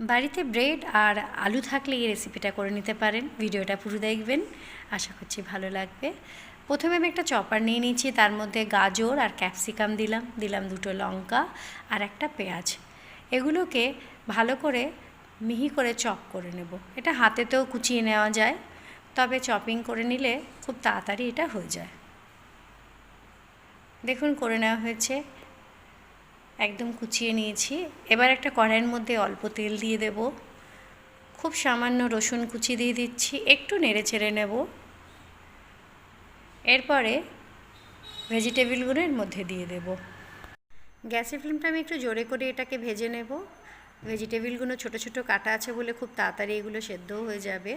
বাড়িতে ব্রেড আর আলু থাকলে এই রেসিপিটা করে নিতে পারেন। ভিডিওটা পুরো দেখবেন। আশা করছি ভালো লাগবে। প্রথমে আমি একটা চপার নিয়ে নিয়েছি, তার মধ্যে গাজর আর ক্যাপসিকাম দিলাম। দিলাম দুটো লঙ্কা আর একটা পেঁয়াজ। এগুলোকে ভালো করে মিহি করে চপ করে নেব। এটা হাতেতেও কুচিয়ে নেওয়া যায়, তবে চপিং করে নিলে খুব তাড়াতাড়ি এটা হয়ে যায়। দেখুন, করে নেওয়া হয়েছে। একদম কুচিয়ে নিয়েছি। এবার একটা কড়াইয়ের মধ্যে অল্প তেল দিয়ে দেব। খুব সামান্য রসুন কুচি দিয়ে দিচ্ছি, একটু নেড়ে চেড়ে নেব। এরপরে ভেজিটেবিলগুলো এর মধ্যে দিয়ে দেব। গ্যাসের ফ্লেমটা আমি একটু জোরে করে এটাকে ভেজে নেব। ভেজিটেবিলগুলো ছোট ছোট কাটা আছে বলে খুব তাড়াতাড়ি এগুলো সেদ্ধও হয়ে যাবে।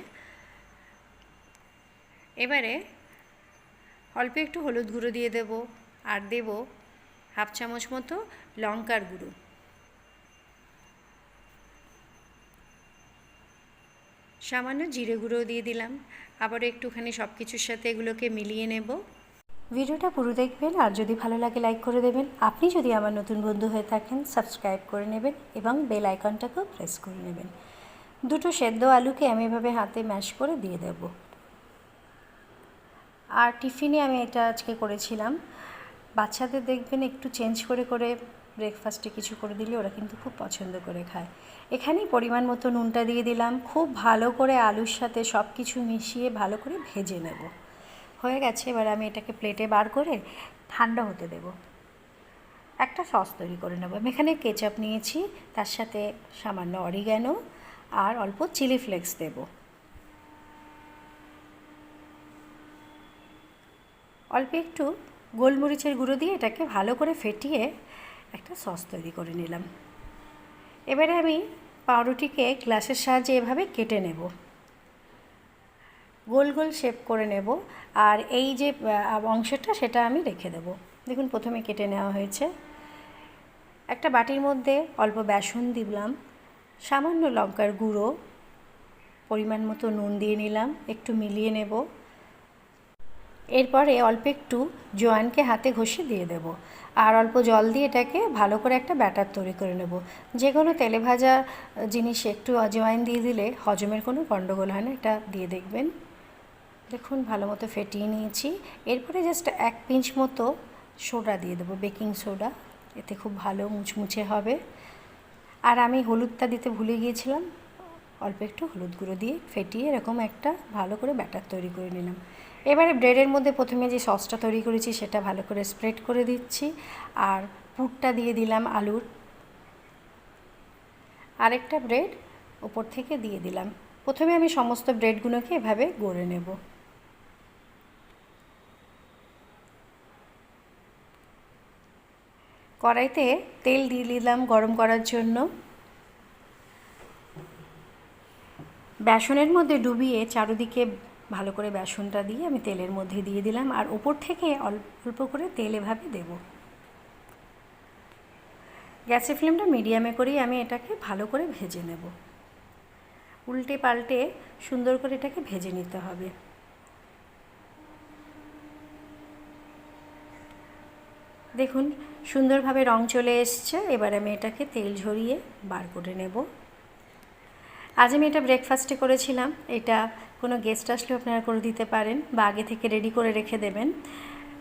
এবারে অল্প একটু হলুদ গুঁড়ো দিয়ে দেব। আর দেব হাফ চামচ মতো লঙ্কার গুঁড়ো। সামান্য জিরে গুঁড়ো দিয়ে দিলাম। আবারও একটুখানি সব কিছুর সাথে এগুলোকে মিলিয়ে নেব। ভিডিওটা পুরো দেখবেন আর যদি ভালো লাগে লাইক করে দেবেন। আপনি যদি আমার নতুন বন্ধু হয়ে থাকেন, সাবস্ক্রাইব করে নেবেন এবং বেল আইকনটাকেও প্রেস করে নেবেন। দুটো সেদ্ধ আলুকে আমি এভাবে হাতে ম্যাশ করে দিয়ে দেব। আর টিফিনে আমি এটা আজকে করেছিলাম। বাচ্চাদের দেখবেন একটু চেঞ্জ করে করে ব্রেকফাস্টে কিছু করে দিলে ওরা কিন্তু খুব পছন্দ করে খায়। এখানেই পরিমাণ মতো নুনটা দিয়ে দিলাম। খুব ভালো করে আলুর সাথে সব কিছু মিশিয়ে ভালো করে ভেজে নেব। হয়ে গেছে, এবার আমি এটাকে প্লেটে বার করে ঠান্ডা হতে দেব। একটা সস তৈরি করে নেব। আমি এখানে কেচাপ নিয়েছি, তার সাথে সামান্য অরিগ্যানো আর অল্প চিলি ফ্লেক্স দেব। অল্প একটু গোলমরিচের গুঁড়ো দিয়ে এটাকে ভালো করে ফেটিয়ে একটা সস তৈরি করে নিলাম। এবারে আমি পাউরুটিকে গ্লাসের সাহায্যে এভাবে কেটে নেব। গোল গোল শেপ করে নেব আর এই যে অংশটা সেটা আমি রেখে দেব। দেখুন, প্রথমে কেটে নেওয়া হয়েছে। একটা বাটির মধ্যে অল্প বেসন দিলাম, সামান্য লঙ্কার গুঁড়ো, পরিমাণ মতো নুন দিয়ে নিলাম, একটু মিলিয়ে নেব। এরপরে অল্প একটু জোয়ানকে হাতে ঘষে দিয়ে দেব। আর অল্প জল দিয়ে এটাকে ভালো করে একটা ব্যাটার তৈরি করে নেব। যে কোনো তেলে ভাজা জিনিসে একটু অজওয়াইন দিয়ে দিলে হজমের কোনো গণ্ডগোল হয় না, এটা দিয়ে দেখবেন। দেখুন, ভালো মতো ফেটিয়ে নিয়েছি। এরপরে জাস্ট এক পিঞ্চ মতো সোডা দিয়ে দেবো, বেকিং সোডা। এতে খুব ভালো মুচমুচে হবে। আর আমি হলুদটা দিতে ভুলে গিয়েছিলাম। অল্প একটু হলুদ গুঁড়ো দিয়ে ফেটিয়ে এরকম একটা ভালো করে ব্যাটার তৈরি করে নিলাম। এবারে ব্রেডের মধ্যে প্রথমে যে সসটা তৈরি করেছি সেটা ভালো করে স্প্রেড করে দিচ্ছি। আর পুরটা দিয়ে দিলাম আলুর। আরেকটা ব্রেড ওপর থেকে দিয়ে দিলাম। প্রথমে আমি সমস্ত ব্রেডগুলোকে এভাবে গড়ে নেব। কড়াইতে তেল দিয়ে দিলাম গরম করার জন্য। বেসনের মধ্যে ডুবিয়ে চারিদিকে ভালো করে বেসনটা দিয়ে আমি তেলের মধ্যে দিয়ে দিলাম আর ওপর থেকে অল্প অল্প করে তেল এভাবে দেব। গ্যাসের ফ্লেমটা মিডিয়ামে করেই আমি এটাকে ভালো করে ভেজে নেব। উল্টে পাল্টে সুন্দর করে এটাকে ভেজে নিতে হবে। দেখুন, সুন্দরভাবে রং চলে এসছে। এবার আমি এটাকে তেল ঝরিয়ে বার করে নেব। আজ আমি এটা ব্রেকফাস্টে করেছিলাম। এটা কোনো গেস্ট আসলেও আপনারা করে দিতে পারেন বা আগে থেকে রেডি করে রেখে দেবেন।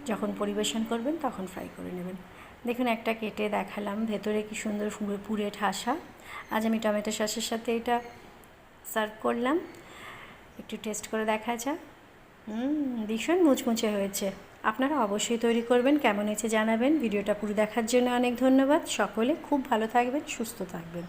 যখন পরিবেশন করবেন তখন ফ্রাই করে নেবেন। দেখুন, একটা কেটে দেখালাম। ভেতরে কি সুন্দর পুরে ঠাসা। আজ আমি টমেটো সসের সাথে এটা সার্ভ করলাম। একটু টেস্ট করে দেখা যাক। ভীষণ মুচমুচে হয়েছে। আপনারা অবশ্যই তৈরি করবেন। কেমন হয়েছে জানাবেন। ভিডিওটা পুরো দেখার জন্য অনেক ধন্যবাদ। সকলে খুব ভালো থাকবেন, সুস্থ থাকবেন।